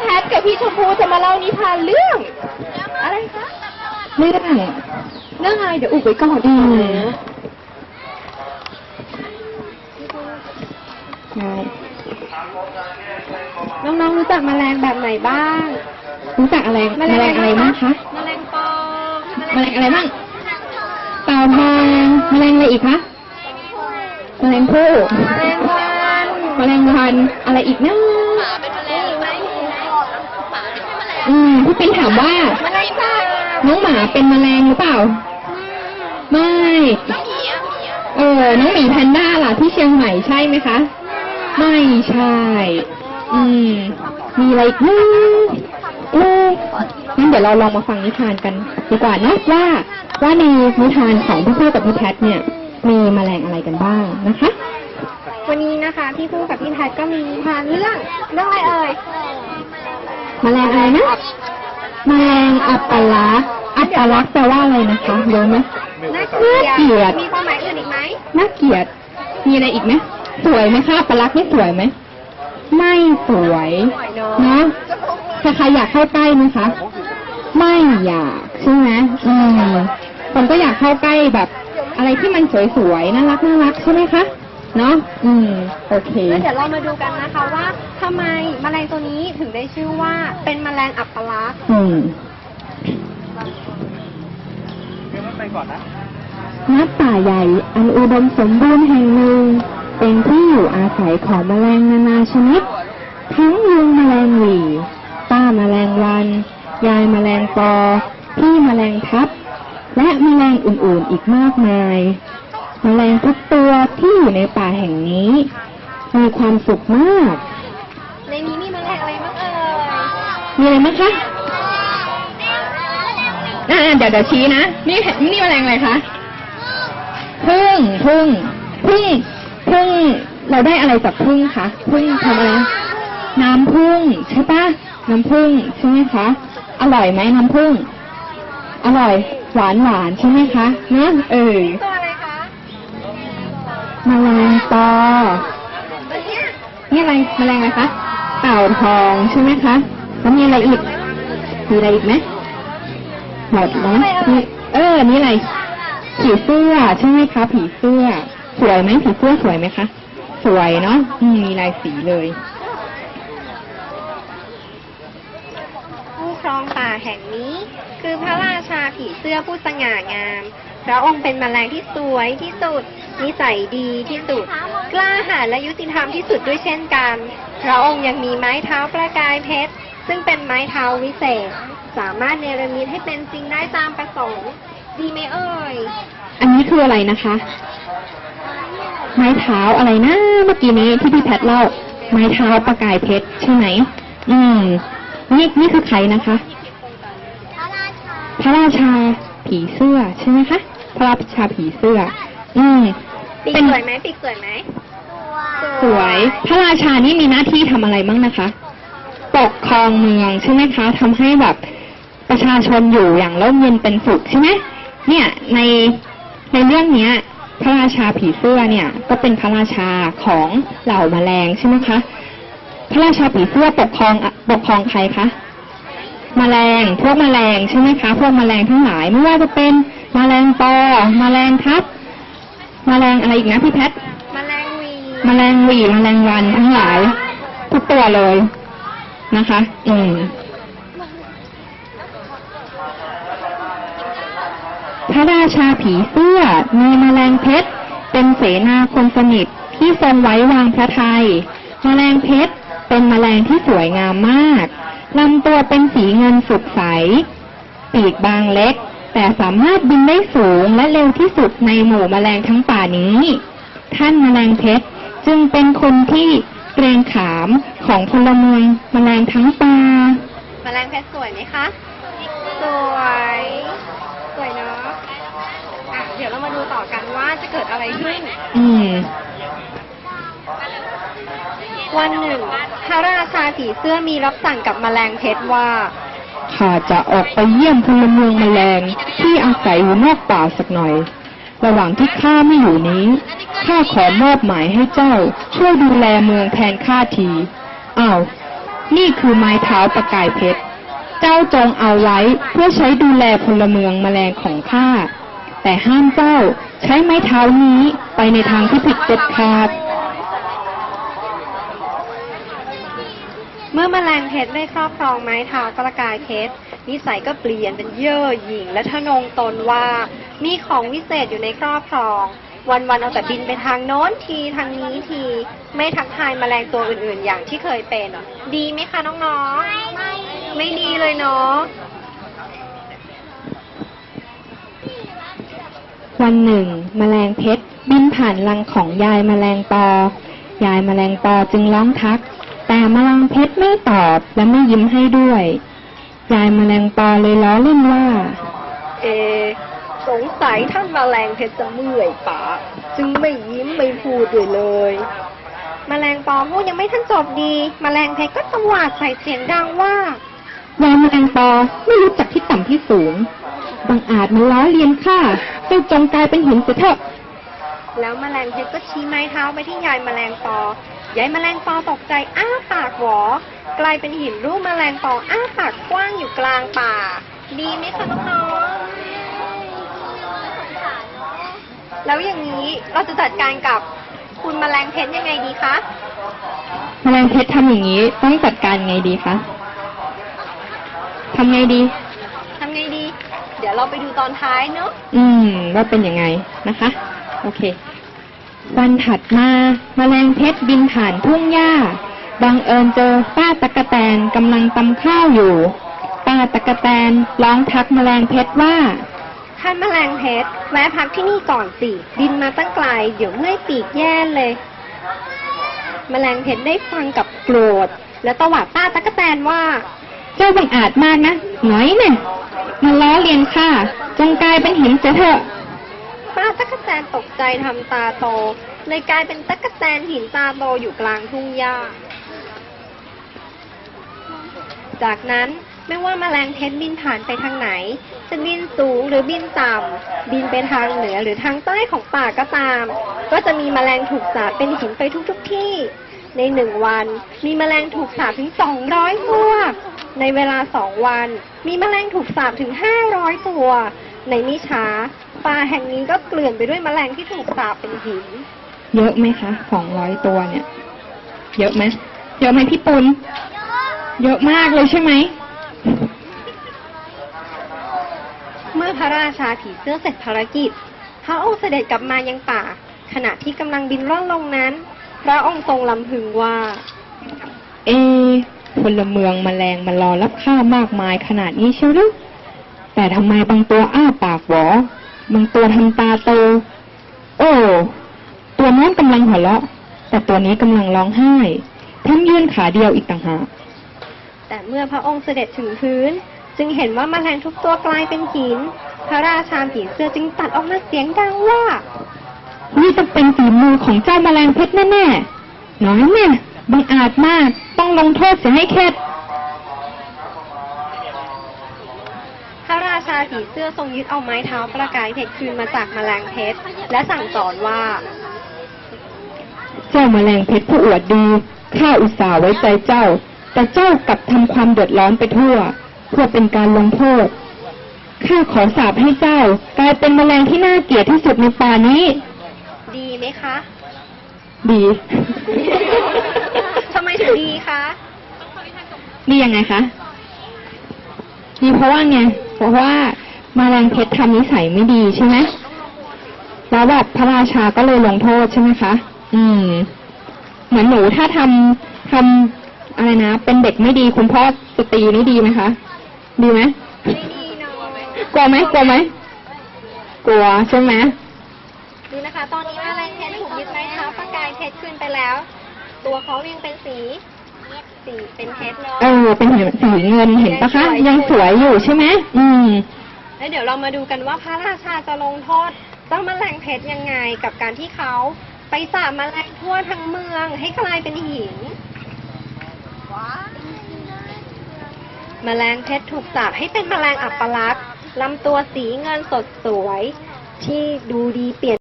แพทกับพี่ชมพูจะมาเล่านิทานเรื่อง อะไรคะเรื่องเรื่องอะไรเดี๋ยวอุบไว้ก่อนอืมใช่น้องๆรู้จักแมลงแบบไหนบ้าง รู้จักอะไรแมลงอะไรบ้างคะแมลงปอแมลงอะไรบ้างเต่าทองแมลงอะไรอีกคะแมลงผู้แมลงวันแมลงวันอะไรอีกนะ เป็นแมลงไหม อืมพี่ปิ๊นถามว่าแมลงสาบน้องหมาเป็นแมลงหรือเปล่า ไม่ เออ น้องหมีแพนด้าล่ะที่เชียงใหม่ใช่ไหมคะ ไม่ใช่ อืม มีอะไรอีกนะเอองั้นเดี๋ยวเราลองมาฟังนิทานกันดีกว่าเนอะว่า ว่าในนิทานของพี่พูกับพี่แพทเนี่ย มีแมลงอะไรกันบ้างนะคะ วันนี้นะคะ พี่พูกับพี่แพทก็มีนิทานเรื่องเรื่องอะไรเอ่ย แมลงอะไรนะแมลงอัปลักษณ์อัปลักษณ์แปลว่าอะไรนะคะรู้ไหมน่าเกลียน่าเกลียดมีความหมายอื่นอีกไหมน่าเกลียด มีอะไรอีกไหมสวยไหมคะอัปลักษณ์นี่สวยไหมไม่สวยสวยเนอะเนาะใครๆอยากเข้าใกล้ไหมคะไม่อยากใช่ไหมอืมคนก็อยากเข้าใกล้แบบ อะไรที่มันสวยๆน่ารักน่ารักใช่ไหมคะ เนาะอืมโอเค แล้วเดี๋ยวเรามาดูกันนะคะว่าทำไมแมลงตัวนี้ถึงได้ชื่อว่าเป็นแมลงอัปลักษณ์อืมณป่าใหญ่ อันอุดมสมบูรณ์แห่งหนึ่ง เป็นที่อยู่อาศัยของแมลงนานาชนิด ทั้งยุงแมลงหวีป้าแมลงวัน ยายแมลงปอ พี่แมลงทับ และแมลงอื่นๆอีกมากมาย แมลงทุกตัวที่อยู่ในป่าแห่งนี้ มีความสุขมาก ในนี้มีแมลงอะไรบ้างเอ่ย มีอะไรไหมคะอ่าเดี๋ยวเดี๋ยวชี้นะ นี่นี่แมลงอะไรคะพึ่งพึ่งพึ่งพึ่งเราได้อะไรจากพึ่งคะพึ่งทำอะไร น้ำพึ่งใช่ปะน้ำพึ่งใช่ไหมคะ อร่อยไหมน้ำพึ่ง อร่อยหวานหวานใช่ไหมคะเนอะเออ ปอตัวเนี้ยนี่อะไรแมลงอะไรคะ เต่าทองใช่ไหมคะ แล้วมีอะไรอีก มีอะไรอีกไหมหมดแล้วมีเออ นี่อะไร ผีเสื้อใช่ไหมคะ ผีเสื้อ สวยไหมผีเสื้อสวยไหมคะ สวยเนาะมมีลายสีเลยผู้ครองป่าแห่งนี้ คือพระราชาผีเสื้อผู้สง่างาม พระองค์เป็นแมลงที่สวยที่สุด นิสัยดีที่สุด กล้าหาญและยุติธรรมที่สุดด้วยเช่นกัน พระองค์ยังมีไม้เท้าประกายเพชร ซึ่งเป็นไม้เท้าวิเศษ สามารถเนรมิตให้เป็นจริงได้ตามประสงค์ ดีไหมเอ่ย อันนี้คืออะไรนะคะ ไม้เท้าอะไรนะ เมื่อกี้นี้ที่พี่แพทเล่า ไม้เท้าประกายเพชรใช่ไหม อืม นี่นี่คือใครนะคะ พระราชาผีเสื้อใช่ไหมคะ พระราชาผีเสื้อ อืม ปีกสวยไหมปีกสวยไหมสวย พระราชานี่มีหน้าที่ทำอะไรบ้างนะคะ ปกครองเมืองใช่ไหมคะทำให้แบบประชาชนอยู่อย่างร่มเย็นเป็นสุขใช่ไหมเนี่ยในในเรื่องเนี้ย พระราชาผีเสื้อเนี่ย ก็เป็นพระราชาของเหล่าแมลงใช่ไหมคะ พระราชาผีเสื้อปกครองปกครองใครคะแมลงพวกแมลงใช่ไหมคะ พวกแมลงทั้งหลายไม่ว่าจะเป็นแมลงปอแมลงทับ แมลงอะไรอีกนะพี่แพทแมลงวีแมลงหวีแมลงวันทั้งหลาย ทุกตัวเลยนะคะ อืมพระราชาผีเสื้อมีแมลงเพชรเป็นเสนาคนสนิทที่ทรงไว้วางพระทัยแมลงเพชรเป็นแมลงที่สวยงามมากลำตัวเป็นสีเงินสุดใส ปีกบางเล็ก แต่สามารถบินได้สูงและเร็วที่สุดในหมู่แมลงทั้งป่านี้ ท่านแมลงเพชรจึงเป็นคนที่เกรงขามของพลเมืองแมลงทั้งป่าแมลงเพชรสวยไหมคะ สวย สวยเนาะอะเดี๋ยวเรามาดูต่อกันว่าจะเกิดอะไรขึ้น อืม วันหนึ่งพระราชาผีเสื้อมีรับสั่งกับแมลงเพชรว่า ข้าจะออกไปเยี่ยมพลเมืองแมลงที่อาศัยอยู่นอกป่าสักหน่อย ระหว่างที่ข้าไม่อยู่นี้ ข้าขอมอบหมายให้เจ้าช่วยดูแลเมืองแทนข้าทีอ้าว นี่คือไม้เท้าประกายเพชร เจ้าจงเอาไว้เพื่อใช้ดูแลพลเมืองแมลงของข้า แต่ห้ามเจ้าใช้ไม้เท้านี้ไปในทางที่ผิดเด็ดขาด เมื่อแมลงเพชรได้ครอบครองไม้เท้าประกายเพชรนิสัยก็เปลี่ยนเป็นเย่อหยิ่งและทะนงตนว่า มีของวิเศษอยู่ในครอบครอง วันๆเอาแต่บินไปทางโน้นทีทางนี้ที ไม่ทักทายแมลงตัวอื่นๆ อย่างที่เคยเป็น ดีไหมคะน้องๆไม่ไม่ดีเลยเนาะวันหนึ่งแมลงเพชรบินผ่านรังของยายแมลงปอ ยายแมลงปอจึงร้องทัก แต่แมลงเพชรไม่ตอบและไม่ยิ้มให้ด้วยยายแมลงปอเลยล้อเล่นว่า เอ สงสัยท่านแมลงเพชรจะเมื่อยปากจึงไม่ยิ้มไม่พูดด้วยเลยแมลงปอพูดยังไม่ทันจบดีแมลงเพชรก็ตวาดใส่เสียงดังว่ายายแมลงปอไม่รู้จักที่ต่ำที่สูงบังอาจมาล้อเลียนข้าเจ้าจงกลายเป็นหินเสียเถอะแล้วแมลงเพชรก็ชี้ไม้เท้าไปที่ยายแมลงปอ ยายแมลงปอตกใจอ้าปากหวอกลายเป็นหินรูปแมลงปออ้าปากกว้างอยู่กลางป่า ดีไหมคะน้องๆแล้วอย่างนี้เราจะจัดการกับคุณแมลงเพชรยังไงดีคะแมลงเพชรทำอย่างนี้ต้องจัดการไงดีคะทำไงดีทำไงดี เดี๋ยวเราไปดูตอนท้ายเนอะอืม ว่าเป็นยังไงนะคะ โอเค วันถัดมาแมลงเพชรบินผ่านทุ่งหญ้า บังเอิญเจอป้าตะกะแตนกำลังตำข้าวอยู่ ป้าตะกะแตนร้องทักแมลงเพชรว่าท่านแมลงเพชรแวะพักที่นี่ก่อนสิ บินมาตั้งไกลเดี๋ยวเมื่อยปีกแย่เลยแมลงเพชรได้ฟังกับโกรธ และตวาดป้าตะกะแตนว่า เจ้าบังอาจมากนะหน่อยเนี่ยมาล้อเลียนข้าจงกลายเป็นหินเสียเถอะป้า ตกะแตนตกใจทำตาโตเลยกลายเป็นตะกแตนหินตาโตอยู่กลางทุ่งหญ้า จากนั้นไม่ว่าแมลงเพชรบินผ่านไปทางไหน จะบินสูงหรือบินต่ำ บินไปทางเหนือหรือทางใต้ของป่าก็ตาม ก็จะมีแมลงถูกสาปเป็นหินไปทุกๆทที่ ในหนึ่งวันมีแมลงถูกสาปถึง200ตัว ในเวลาสองวัน มีแมลงถูกสาปถึง500ตัว ในมิช้า ป่าแห่งนี้ก็เกลื่อนไปด้วยแมลงที่ถูกสาปเป็นหิน เยอะไหมคะสองร้อยตัวเนี่ย เยอะไหมเยอะไหมพี่ปุณเยอะมากเลยใช่ไหม เมื่อพระราชาผีเสื้อเสร็จภารกิจ พระองค์เสด็จกลับมายังป่า ขณะที่กำลังบินล่อนลงนั้น พระองค์ทรงลำพึงว่า เอะพลเมืองมแมลงมารอรับข้ามากมายขนาดนี้เชียวหรือแต่ทำไมบางตัวอ้าปากหวอ บางตัวทำตาโต โอ้ ตัวโน้นกำลังหัวเราะ แต่ตัวนี้กำลังร้องไห้แถมยืนขาเดียวอีกต่างหากแต่เมื่อพระองค์เสด็จถึงพื้น จึงเห็นว่าแมลงทุกตัวกลายเป็นหิน พระราชาผีเสื้อจึงตัดออกมาเสียงดังว่า นี่ต้องเป็นฝีมือของเจ้าแมลงเพชรแน่ๆน้อยเนี่ยบังอาจมาก ต้องลงโทษเสียให้เข็ด พระราชาผีเสื้อทรงยึดเอาไม้เท้าประกายเพชรคืนมาจากแมลงเพชรและสั่งสอนว่า เจ้าแมลงเพชรผู้อวดดีข้าอุตส่าห์ไว้ใจเจ้า แต่เจ้ากลับทำความเดือดร้อนไปทั่ว เพื่อเป็นการลงโทษข้าขอสาปให้เจ้ากลายเป็นแมลงที่น่าเกลียดที่สุดในป่านี้ ดีไหมคะ ดีทำไมถึงดีคะดียังไงคะดีเพราะว่าไง เพราะว่ามาแมลงเพชรทำนิสัยไม่ดีใช่ไหมแล้วแบบพระราชาก็เลยลงโทษใช่ไหมคะ อืม เหมือนหนูถ้าทำทำอะไรนะ เป็นเด็กไม่ดีคุณพ่อจะตีนี่ดีไหมคะ ดีไหมไม่ดีเนาะกลัวไหมกลัวไหมกลัวใช่ไหมดูนะคะ ตอนนี้แมลงเพชรถูกยึดไม้เท้าประกายเพชรคืนไปแล้ว ตัวเขายังเป็นสี สีเป็นเพชรเนาะเออ เป็นเห็นสีเงินเห็นปะคะ ยังสวยอยู่ใช่ไหมอืม แล้วเดี๋ยวเรามาดูกันว่าพระราชาจะลงโทษเจ้าแมลงเพชรยังไงกับการที่เขาไปสาบแมลงทั่วทั้งเมืองให้กลายเป็นหิน แมลงเพชรถูกสาปให้เป็นแมลงอัปลักษณ์ลำตัวสีเงินสดสวย ที่ดูดีเปลี่ยน